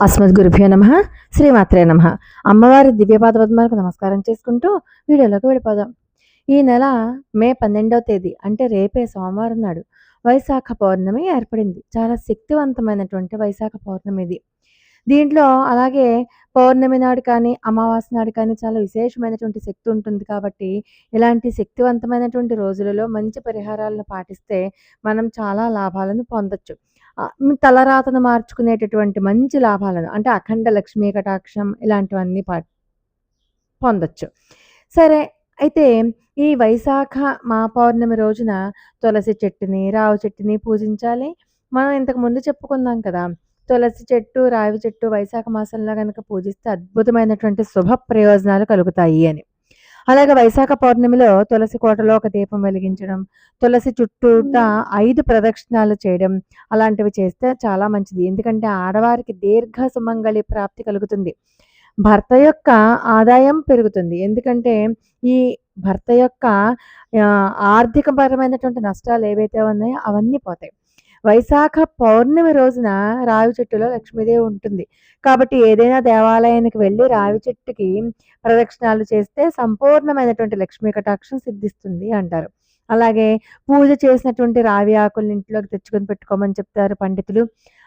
అస్మద్ గురుభ్యో నమ శ్రీమాత్రే నమ. అమ్మవారి దివ్యపాద పద్మాలకు నమస్కారం చేసుకుంటూ వీడియోలోకి వెళ్ళిపోదాం. ఈ నెల మే పన్నెండవ తేదీ అంటే రేపే సోమవారం నాడు వైశాఖ పౌర్ణమి ఏర్పడింది. చాలా శక్తివంతమైనటువంటి వైశాఖ పౌర్ణమి ఇది. దీంట్లో అలాగే పౌర్ణమి నాడు కానీ అమావాస్య నాడు కానీ చాలా విశేషమైనటువంటి శక్తి ఉంటుంది కాబట్టి ఇలాంటి శక్తివంతమైనటువంటి రోజులలో మంచి పరిహారాలను పాటిస్తే మనం చాలా లాభాలను పొందొచ్చు. తలరాతను మార్చుకునేటటువంటి మంచి లాభాలను అంటే అఖండ లక్ష్మీ కటాక్షం ఇలాంటివన్నీ పా పొందొచ్చు. సరే అయితే ఈ వైశాఖ మా పౌర్ణమి రోజున తులసి చెట్టుని రావి చెట్టుని పూజించాలి. మనం ఇంతకు ముందు చెప్పుకున్నాం కదా తులసి చెట్టు రావి చెట్టు వైశాఖ మాసంలో కనుక పూజిస్తే అద్భుతమైనటువంటి శుభ ప్రయోజనాలు కలుగుతాయి అని. అలాగే వైశాఖ పౌర్ణమిలో తులసి కోటలో ఒక దీపం వెలిగించడం తులసి చుట్టూట ఐదు ప్రదక్షిణాలు చేయడం అలాంటివి చేస్తే చాలా మంచిది. ఎందుకంటే ఆడవారికి దీర్ఘ సుమంగళి ప్రాప్తి కలుగుతుంది. భర్త యొక్క ఆదాయం పెరుగుతుంది. ఎందుకంటే ఈ భర్త యొక్క ఆర్థికపరమైనటువంటి నష్టాలు ఏవైతే ఉన్నాయో అవన్నీ పోతాయి. వైశాఖ పౌర్ణమి రోజున రావి చెట్టులో లక్ష్మీదేవి ఉంటుంది. కాబట్టి ఏదైనా దేవాలయానికి వెళ్ళి రావి చెట్టుకి ప్రదక్షిణాలు చేస్తే సంపూర్ణమైనటువంటి లక్ష్మీ కటాక్షం సిద్ధిస్తుంది అంటారు. అలాగే పూజ చేసినటువంటి రావి ఆకుల్ని ఇంట్లోకి తెచ్చుకొని పెట్టుకోమని చెప్తారు పండితులు.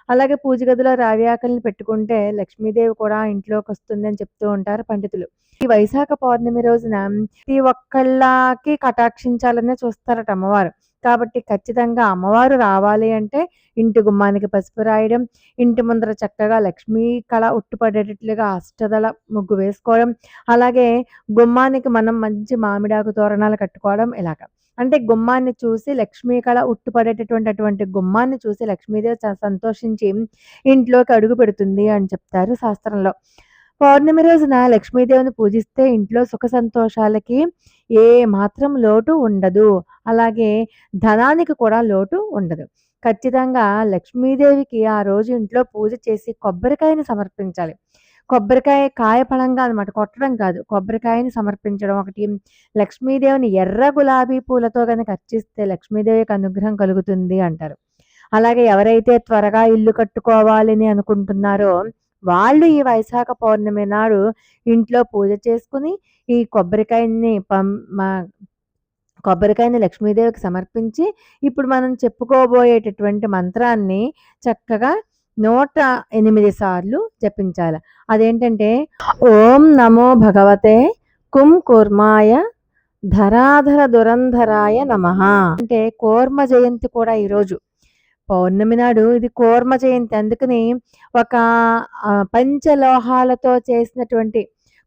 అలాగే పూజ గదిలో రావి ఆకుల్ని పెట్టుకుంటే లక్ష్మీదేవి కూడా ఇంట్లోకి వస్తుంది అని చెప్తూ ఉంటారు పండితులు. ఈ వైశాఖ పౌర్ణమి రోజున ప్రతి ఒక్కళ్ళకి కటాక్షించాలనే చూస్తారట అమ్మవారు. కాబట్టి ఖచ్చితంగా అమ్మవారు రావాలి అంటే ఇంటి గుమ్మానికి పసుపు రాయడం ఇంటి ముందర చక్కగా లక్ష్మీ కళ ఉట్టుపడేటట్లుగా అష్టదళ ముగ్గు వేసుకోవడం అలాగే గుమ్మానికి మనం మంచి మామిడాకు తోరణాలు కట్టుకోవడం ఇలాగ. అంటే గుమ్మాన్ని చూసి లక్ష్మీ కళ ఉట్టుపడేటటువంటి అటువంటి గుమ్మాన్ని చూసి లక్ష్మీదేవి సంతోషించి ఇంట్లోకి అడుగు పెడుతుంది అని చెప్తారు శాస్త్రంలో. పౌర్ణమి రోజున లక్ష్మీదేవిని పూజిస్తే ఇంట్లో సుఖ సంతోషాలకి ఏ మాత్రం లోటు ఉండదు. అలాగే ధనానికి కూడా లోటు ఉండదు. ఖచ్చితంగా లక్ష్మీదేవికి ఆ రోజు ఇంట్లో పూజ చేసి కొబ్బరికాయని సమర్పించాలి. కొబ్బరికాయ కాయ ఫలంగా అనమాట కొట్టడం కాదు. కొబ్బరికాయని సమర్పించడం ఒకటి. లక్ష్మీదేవిని ఎర్ర గులాబీ పూలతో కనుక అర్చిస్తే లక్ష్మీదేవికి అనుగ్రహం కలుగుతుంది అంటారు. అలాగే ఎవరైతే త్వరగా ఇల్లు కట్టుకోవాలని అనుకుంటున్నారో వాళ్ళు ఈ వైశాఖ పౌర్ణమి నాడు ఇంట్లో పూజ చేసుకుని ఈ కొబ్బరికాయని పం మా- కొబ్బరికాయని లక్ష్మీదేవికి సమర్పించి ఇప్పుడు మనం చెప్పుకోబోయేటటువంటి మంత్రాన్ని చక్కగా నూట ఎనిమిది సార్లు జపించాలి. అదేంటంటే ఓం నమో భగవతే కుం కూర్మాయ ధరాధర దురంధరాయ నమ. అంటే కూర్మ జయంతి కూడా ఈరోజు పౌర్ణమి నాడు ఇది కూర్మ జయంతి. అందుకని ఒక పంచలోహాలతో చేసినటువంటి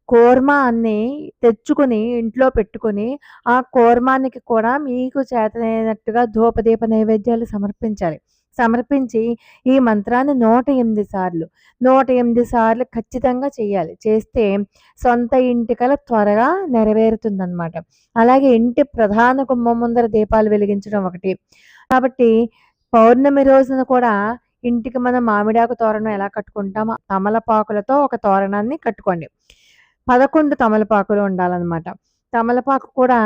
కూర్మాన్ని తెచ్చుకొని ఇంట్లో పెట్టుకొని ఆ కూర్మానికి కూడా మీకు చేతనైనట్టుగా ధూపదీప నైవేద్యాలు సమర్పించాలి. సమర్పించి ఈ మంత్రాన్ని నూట ఎనిమిది సార్లు నూట ఎనిమిది సార్లు ఖచ్చితంగా చేయాలి. చేస్తే సొంత ఇంటి కల త్వరగా నెరవేరుతుందన్నమాట. అలాగే ఇంటి ప్రధాన కుంభం ముందర దీపాలు వెలిగించడం ఒకటి. కాబట్టి పౌర్ణమి రోజున కూడా ఇంటికి మనం మామిడాకు తోరణం ఎలా కట్టుకుంటామో తమలపాకులతో ఒక తోరణాన్ని కట్టుకోండి. పదకొండు తమలపాకులు ఉండాలన్నమాట. తమలపాకు కూడా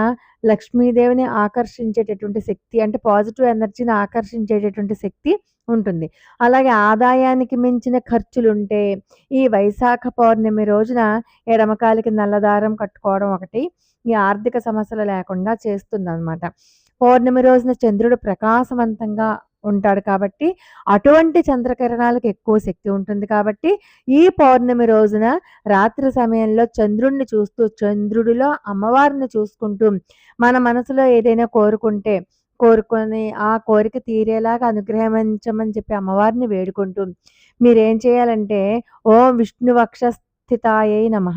లక్ష్మీదేవిని ఆకర్షించేటటువంటి శక్తి అంటే పాజిటివ్ ఎనర్జీని ఆకర్షించేటటువంటి శక్తి ఉంటుంది. అలాగే ఆదాయానికి మించిన ఖర్చులుంటే ఈ వైశాఖ పౌర్ణమి రోజున ఎడమకాలికి నల్లదారం కట్టుకోవడం ఒకటి ఈ ఆర్థిక సమస్యలు లేకుండా చేస్తుంది అనమాట పౌర్ణమి రోజున చంద్రుడు ప్రకాశవంతంగా ఉంటాడు కాబట్టి అటువంటి చంద్రకిరణాలకు ఎక్కువ శక్తి ఉంటుంది కాబట్టి ఈ పౌర్ణమి రోజున రాత్రి సమయంలో చంద్రుడిని చూస్తూ చంద్రుడిలో అమ్మవారిని చూసుకుంటూ మన మనసులో ఏదైనా కోరుకుంటే కోరుకొని ఆ కోరిక తీరేలాగా అనుగ్రహించమని చెప్పి అమ్మవారిని వేడుకుంటూ మీరేం చేయాలంటే ఓం విష్ణు వక్షస్థితాయై నమ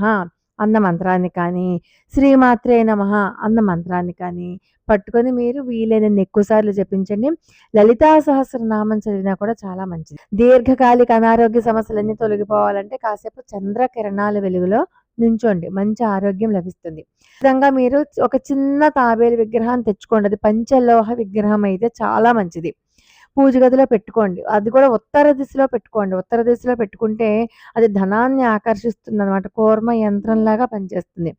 అన్న మంత్రాన్ని కానీ శ్రీమాత్రే నమ అన్న మంత్రాన్ని కానీ పట్టుకొని మీరు వీలైనన్ని ఎక్కువసార్లు జపించండి. లలితా సహస్రనామం చదివినా కూడా చాలా మంచిది. దీర్ఘకాలిక అనారోగ్య సమస్యలన్నీ తొలగిపోవాలంటే కాసేపు చంద్రకిరణాల వెలుగులో నుంచోండి. మంచి ఆరోగ్యం లభిస్తుంది. విధంగా మీరు ఒక చిన్న తాబేలు విగ్రహాన్ని తెచ్చుకోండి. అది పంచలోహ విగ్రహం అయితే చాలా మంచిది. పూజ గదిలో పెట్టుకోండి. అది కూడా ఉత్తర దిశలో పెట్టుకోండి. ఉత్తర దిశలో పెట్టుకుంటే అది ధనాన్ని ఆకర్షిస్తుంది అనమాట కూర్మ యంత్రంలాగా పనిచేస్తుంది.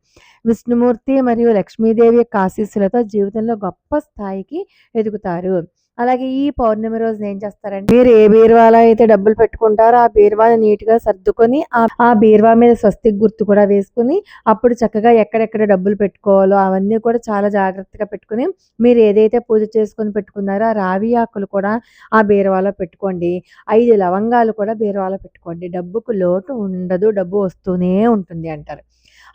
విష్ణుమూర్తి మరియు లక్ష్మీదేవి యొక్క ఆశీస్సులతో జీవితంలో గొప్ప స్థాయికి ఎదుగుతారు. అలాగే ఈ పౌర్ణమి రోజున ఏం చేస్తారంటే మీరు ఏ బీరువాలో అయితే డబ్బులు పెట్టుకుంటారో ఆ బీరువాని నీట్‌గా సర్దుకొని ఆ బీరువా మీద స్వస్తిక్ గుర్తు కూడా వేసుకుని అప్పుడు చక్కగా ఎక్కడెక్కడ డబ్బులు పెట్టుకోవాలో అవన్నీ కూడా చాలా జాగ్రత్తగా పెట్టుకుని మీరు ఏదైతే పూజ చేసుకొని పెట్టుకున్నారో ఆ రావి ఆకులు కూడా ఆ బీరువాలో పెట్టుకోండి. ఐదు లవంగాలు కూడా బీరువాలో పెట్టుకోండి. డబ్బుకు లోటు ఉండదు. డబ్బు వస్తూనే ఉంటుంది అంటారు.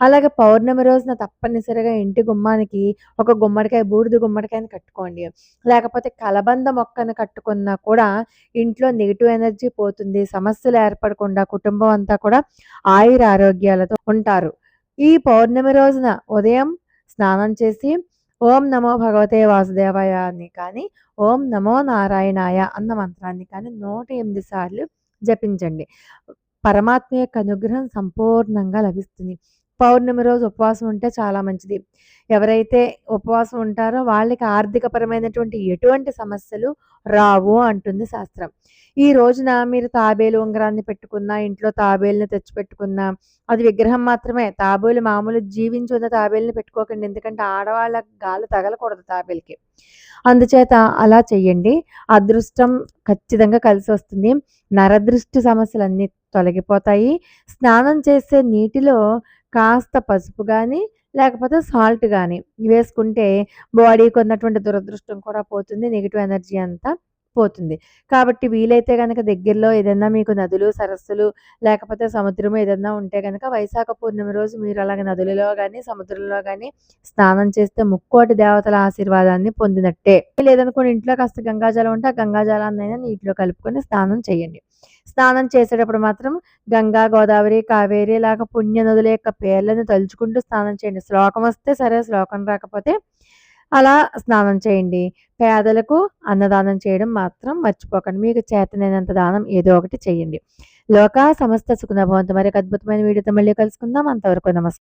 అలాగే పౌర్ణమి రోజున తప్పనిసరిగా ఇంటి గుమ్మానికి ఒక గుమ్మడికాయ బూడిద గుమ్మడికాయని కట్టుకోండి. లేకపోతే కలబంద మొక్కను కట్టుకున్నా కూడా ఇంట్లో నెగిటివ్ ఎనర్జీ పోతుంది. సమస్యలు ఏర్పడకుండా కుటుంబం అంతా కూడా ఆయురారోగ్యాలతో ఉంటారు. ఈ పౌర్ణమి రోజున ఉదయం స్నానం చేసి ఓం నమో భగవతే వాసుదేవాయ అని కానీ, ఓం నమో నారాయణాయ అన్న మంత్రాన్ని కానీ 108 సార్లు జపించండి. పరమాత్మ యొక్క అనుగ్రహం సంపూర్ణంగా లభిస్తుంది. పౌర్ణమి రోజు ఉపవాసం ఉంటే చాలా మంచిది. ఎవరైతే ఉపవాసం ఉంటారో వాళ్ళకి ఆర్థికపరమైనటువంటి ఎటువంటి సమస్యలు రావు అంటుంది శాస్త్రం. ఈ రోజున మీరు తాబేలు ఉంగరాన్ని పెట్టుకున్నా, ఇంట్లో తాబేలుని తెచ్చిపెట్టుకున్నా, అది విగ్రహం మాత్రమే. తాబేలు మామూలు జీవించి ఉన్న తాబేలుని పెట్టుకోకండి. ఎందుకంటే ఆడవాళ్ళ గాలి తగలకూడదు తాబేలుకి. అందుచేత అలా చెయ్యండి. అదృష్టం ఖచ్చితంగా కలిసి వస్తుంది నరదృష్టి సమస్యలన్నీ తొలగిపోతాయి. స్నానం చేసే నీటిలో కాస్త పసుపు కానీ లేకపోతే సాల్ట్ కానీ వేసుకుంటే బాడీకి ఉన్నటువంటి దురదృష్టం కూడా పోతుంది. నెగిటివ్ ఎనర్జీ అంతా పోతుంది. కాబట్టి వీలైతే కనుక దగ్గరలో ఏదన్నా మీకు నదులు, సరస్సులు లేకపోతే సముద్రము ఏదన్నా ఉంటే కనుక వైశాఖ పూర్ణిమ రోజు మీరు అలాగే నదులలో కానీ సముద్రంలో కానీ స్నానం చేస్తే ముక్కోటి దేవతల ఆశీర్వాదాన్ని పొందినట్టే. లేదనుకోండి ఇంట్లో కాస్త గంగాజలం ఉంటే ఆ గంగాజలాన్నైనా నీటిలో కలుపుకొని స్నానం చేయండి. స్నానం చేసేటప్పుడు మాత్రం గంగా, గోదావరి, కావేరి ఇలాగ పుణ్య నదుల యొక్క పేర్లను తలుచుకుంటూ స్నానం చేయండి. శ్లోకం వస్తే సరే, శ్లోకం రాకపోతే అలా స్నానం చేయండి. పేదలకు అన్నదానం చేయడం మాత్రం మర్చిపోకండి. మీకు చేతనైనంత దానం ఏదో ఒకటి చేయండి. లోక సమస్త సుఖినో మరి అద్భుతమైన వీడియోతో మళ్ళీ కలుసుకుందాం. అంతవరకు నమస్కారం.